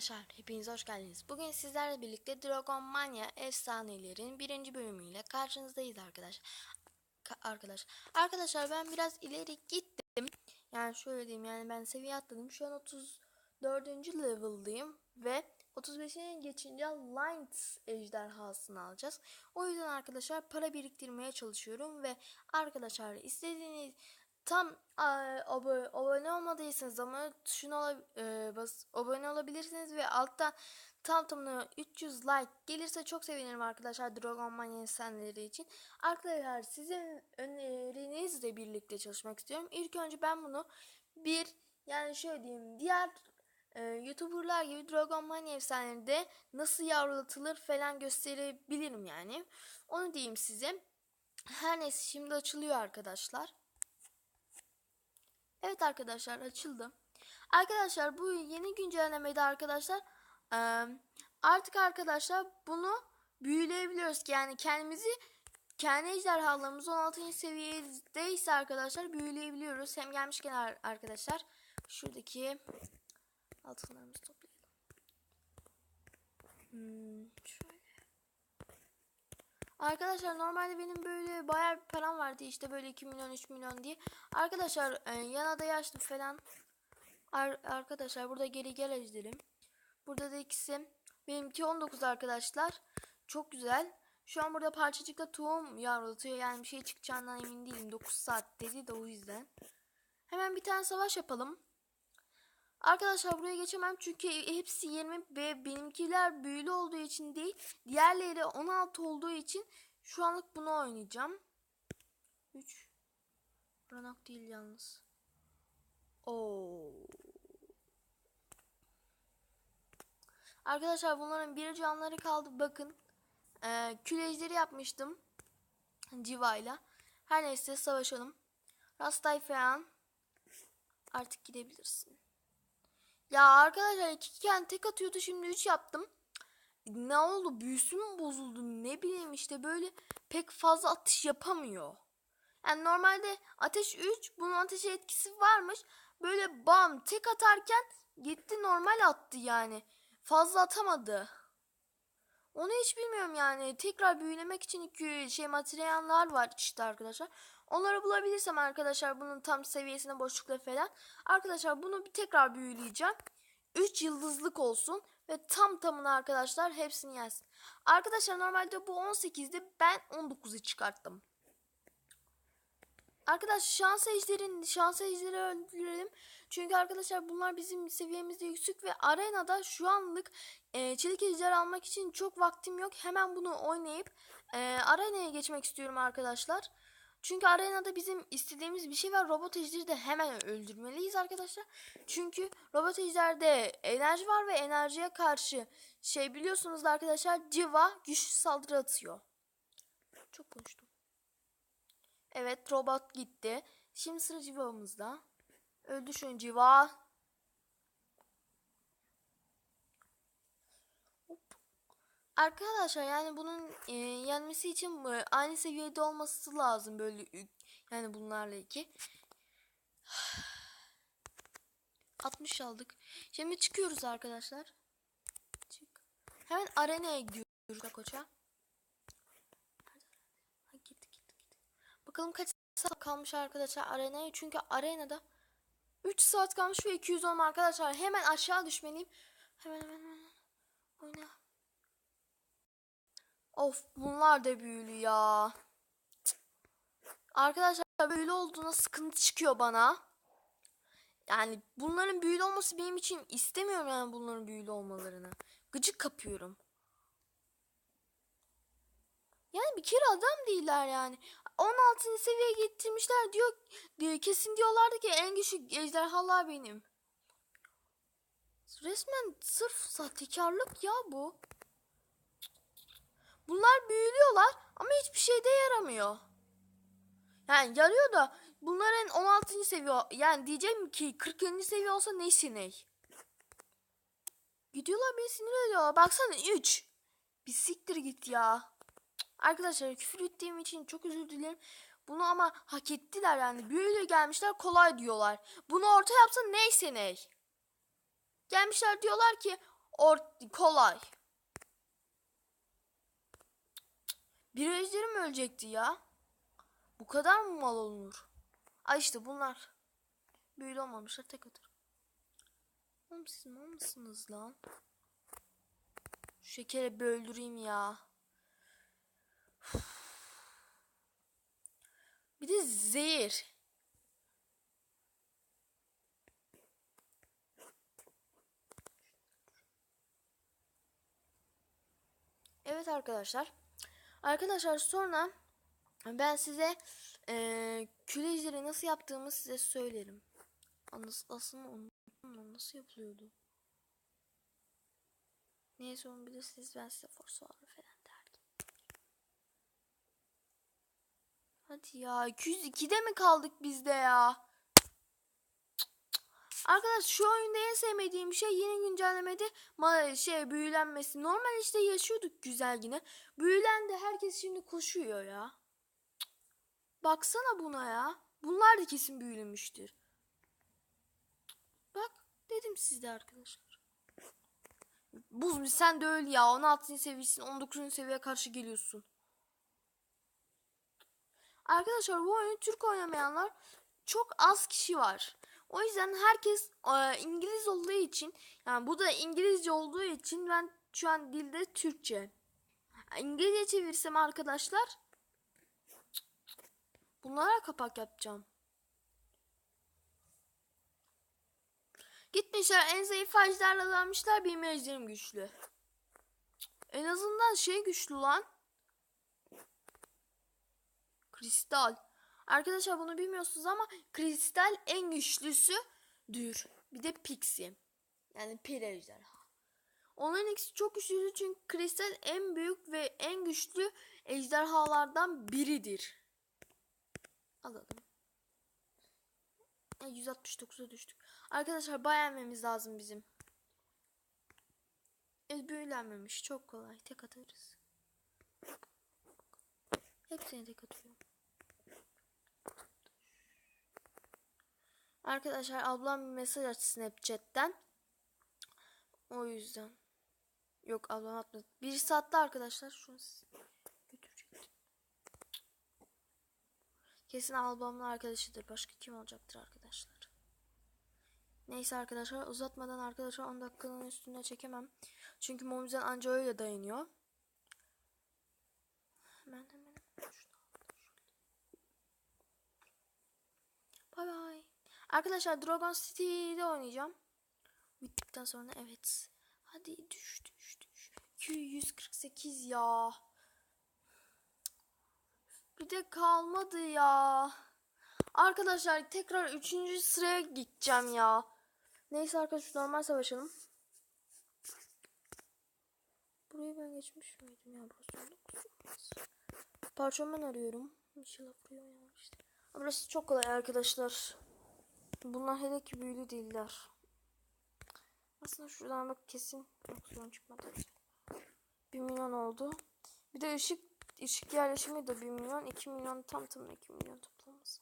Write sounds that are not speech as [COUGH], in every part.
Arkadaşlar hepiniz hoş geldiniz. Bugün sizlerle birlikte Dragon Mania efsanelerin birinci bölümüyle karşınızdayız arkadaş. Ka- arkadaş. Arkadaşlar ben biraz ileri gittim. Yani şöyle diyeyim yani ben seviye atladım. Şu an 34. level'dayım ve 35'e geçince Light ejderhasını alacağız. O yüzden arkadaşlar para biriktirmeye çalışıyorum ve arkadaşlar istediğiniz tam abone, abone olmadıysanız ama tuşuna e, bas, abone olabilirsiniz ve altta tam tamına 300 like gelirse çok sevinirim arkadaşlar Dragon Mania efsaneleri için. Arkadaşlar sizin önerinizle birlikte çalışmak istiyorum. İlk önce ben bunu bir yani şöyle diyeyim diğer e, YouTuber'lar gibi Dragon Mania efsanelerinde nasıl yavrulatılır falan gösterebilirim yani. Onu diyeyim size. Her neyse şimdi açılıyor arkadaşlar. Evet arkadaşlar açıldı. Arkadaşlar bu yeni güncellemede arkadaşlar artık arkadaşlar bunu büyüleyebiliyoruz ki yani kendimizi kendi ejderhalarımız 16. seviyedeyse arkadaşlar büyüleyebiliyoruz. Hem gelmişken ar- arkadaşlar şuradaki altınlarımızı toplayalım. Hmm. Arkadaşlar normalde benim böyle bayağı bir param vardı işte böyle 2 milyon 3 milyon diye. Arkadaşlar e, yan adayı açtım falan. Ar- arkadaşlar burada geri gel edelim. Burada da ikisi. Benimki 19 arkadaşlar. Çok güzel. Şu an burada parçacıkla tohum yavrulatıyor. Yani bir şey çıkacağından emin değilim. 9 saat dedi de o yüzden. Hemen bir tane savaş yapalım. Arkadaşlar buraya geçemem çünkü hepsi 20 ve benimkiler büyülü olduğu için değil. Diğerleri 16 olduğu için şu anlık bunu oynayacağım. 3 Ranak değil yalnız. Oo. Arkadaşlar bunların bir canları kaldı. Bakın. Ee, külejderi yapmıştım. Civayla. Her neyse savaşalım. Rastay falan. Artık gidebilirsin. Ya arkadaşlar iki iken tek atıyordu şimdi 3 yaptım. Ne oldu büyüsü mü bozuldu ne bileyim işte böyle pek fazla atış yapamıyor. Yani normalde ateş 3 bunun ateşe etkisi varmış. Böyle bam tek atarken gitti normal attı yani. Fazla atamadı. Onu hiç bilmiyorum yani. Tekrar büyülemek için iki şey materyaller var işte arkadaşlar. Onları bulabilirsem arkadaşlar bunun tam seviyesine boşlukla falan. Arkadaşlar bunu bir tekrar büyüleyeceğim. 3 yıldızlık olsun ve tam tamına arkadaşlar hepsini gelsin. Arkadaşlar normalde bu 18'di. Ben 19'u çıkarttım. Arkadaşlar şans ejderin şans ejderi öldürelim. Çünkü arkadaşlar bunlar bizim seviyemizde yüksek ve arenada şu anlık e, çelik ejder almak için çok vaktim yok. Hemen bunu oynayıp e, arenaya geçmek istiyorum arkadaşlar. Çünkü arenada bizim istediğimiz bir şey var. Robot ejderi de hemen öldürmeliyiz arkadaşlar. Çünkü robot ejderde enerji var ve enerjiye karşı şey biliyorsunuz da arkadaşlar civa güçlü saldırı atıyor. Çok konuştum. Evet robot gitti. Şimdi sıra civamızda. Öldü şu civa. Hop. Arkadaşlar yani bunun e, yenmesi için e, aynı seviyede olması lazım böyle yani bunlarla iki. [SIGHS] 60 aldık. Şimdi çıkıyoruz arkadaşlar. Çık. Hemen arenaya gidiyoruz koça. Bakalım kaç saat kalmış arkadaşlar arenaya. Çünkü arenada 3 saat kalmış ve 210 arkadaşlar. Hemen aşağı düşmeliyim. Hemen hemen hemen. Oyna. Of bunlar da büyülü ya. Cık. Arkadaşlar büyülü olduğuna sıkıntı çıkıyor bana. Yani bunların büyülü olması benim için istemiyorum yani bunların büyülü olmalarını. Gıcık kapıyorum. Yani bir kere adam değiller yani. 16. seviyeye getirmişler diyor, diyor. Kesin diyorlardı ki en güçlü ejderhalar benim. Resmen sırf sahtekarlık ya bu. Bunlar büyülüyorlar ama hiçbir şeyde yaramıyor. Yani yarıyor da bunların 16. seviye yani diyeceğim ki 40. seviye olsa neyse ney. Gidiyorlar beni sinir ediyorlar. Baksana 3. Bir siktir git ya. Arkadaşlar küfür ettiğim için çok özür dilerim. Bunu ama hak ettiler yani. Böyle gelmişler kolay diyorlar. Bunu orta yapsa neyse ney. Gelmişler diyorlar ki Or kolay. Bir ejderi mi ölecekti ya? Bu kadar mı mal olunur? Ay işte bunlar. Büyülü olmamışlar tek atır. Oğlum siz mal mısınız lan? Şu şekeri bir öldüreyim ya. Bir de zehir. Evet arkadaşlar. Arkadaşlar sonra ben size eee külecileri nasıl yaptığımı size söylerim. Aslında unuttum nasıl yapılıyordu. Neyse onu bilirsiniz ben size var falan derdim. Hadi ya 202'de mi kaldık biz de ya? Arkadaş şu oyunda en sevmediğim şey yeni güncellemede şey büyülenmesi. Normal işte yaşıyorduk güzel yine. Büyülendi herkes şimdi koşuyor ya. Baksana buna ya. Bunlar da kesin büyülenmiştir. Bak dedim sizde arkadaşlar. Buz sen de öyle ya. 16. seviyesin 19. seviyeye karşı geliyorsun. Arkadaşlar bu oyunu Türk oynamayanlar çok az kişi var. O yüzden herkes e, İngiliz olduğu için yani bu da İngilizce olduğu için ben şu an dilde Türkçe. İngilizce çevirsem arkadaşlar bunlara kapak yapacağım. Gitmişler en zayıf ejderhalarla almışlar benim ejderim güçlü. En azından şey güçlü lan. Kristal. Arkadaşlar bunu bilmiyorsunuz ama kristal en güçlüsüdür. Bir de pixie. Yani pir ejderha. Onların ikisi çok güçlü çünkü kristal en büyük ve en güçlü ejderhalardan biridir. Alalım. 169'a düştük. Arkadaşlar beğenmemiz lazım bizim. Evet büyülenmemiş. Çok kolay. Tek atarız. Hepsini tek atıyorum. Arkadaşlar ablam bir mesaj açtı Snapchat'ten. O yüzden. Yok ablam atmadı. Bir saatte arkadaşlar. Şunu götürecektim. Kesin ablamla arkadaşıdır. Başka kim olacaktır arkadaşlar. Neyse arkadaşlar uzatmadan arkadaşlar 10 dakikanın üstünde çekemem. Çünkü Momzen anca öyle dayanıyor. Hemen hemen. Bay bay. Arkadaşlar Dragon City'de oynayacağım. Bittikten sonra evet. Hadi düş düş düş. 248 ya. Bir de kalmadı ya. Arkadaşlar tekrar 3. sıraya gideceğim ya. Neyse arkadaşlar normal savaşalım. Burayı ben geçmiş miydim ya burası Parçaman arıyorum. İnşallah buraya oynamıştım. Burası çok kolay arkadaşlar. Bunlar hele ki büyülü değiller. Aslında şuradan bak kesin aksiyon çıkmadı. 1 milyon oldu. Bir de ışık ışık yerleşimi de 1 milyon. 2 milyon tam tam 2 milyon toplaması.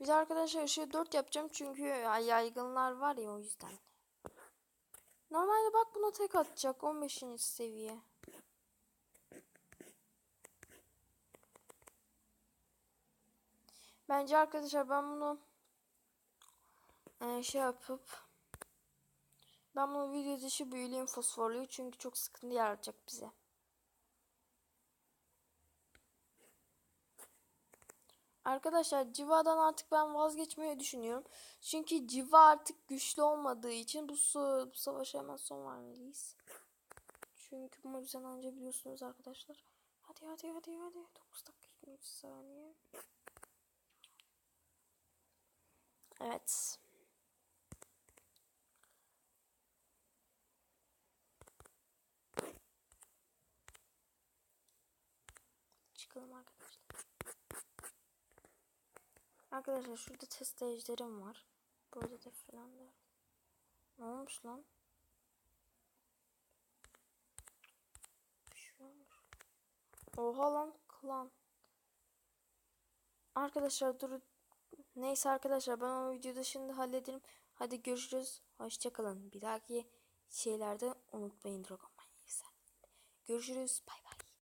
Bir de arkadaşlar ışığı 4 yapacağım çünkü yaygınlar var ya o yüzden. Normalde bak buna tek atacak 15. seviye. Bence arkadaşlar ben bunu e, şey yapıp ben bunu video dışı büyüleyim fosforluyu çünkü çok sıkıntı yaratacak bize. Arkadaşlar civadan artık ben vazgeçmeyi düşünüyorum. Çünkü civa artık güçlü olmadığı için bu, bu savaşa hemen son vermeliyiz. Çünkü bu yüzden anca biliyorsunuz arkadaşlar. Hadi hadi hadi hadi. 9 dakika 23 saniye. Evet. Çıkalım arkadaşlar. Arkadaşlar şurada test ejderim var. Burada da falan da. Ne olmuş lan? Bir şey olmuş. Oha lan klan. Arkadaşlar dur Neyse arkadaşlar ben o videoda şimdi hallederim. Hadi görüşürüz. Hoşçakalın. Bir dahaki şeylerde unutmayın Dragon Manya'yı. Görüşürüz. Bay bay.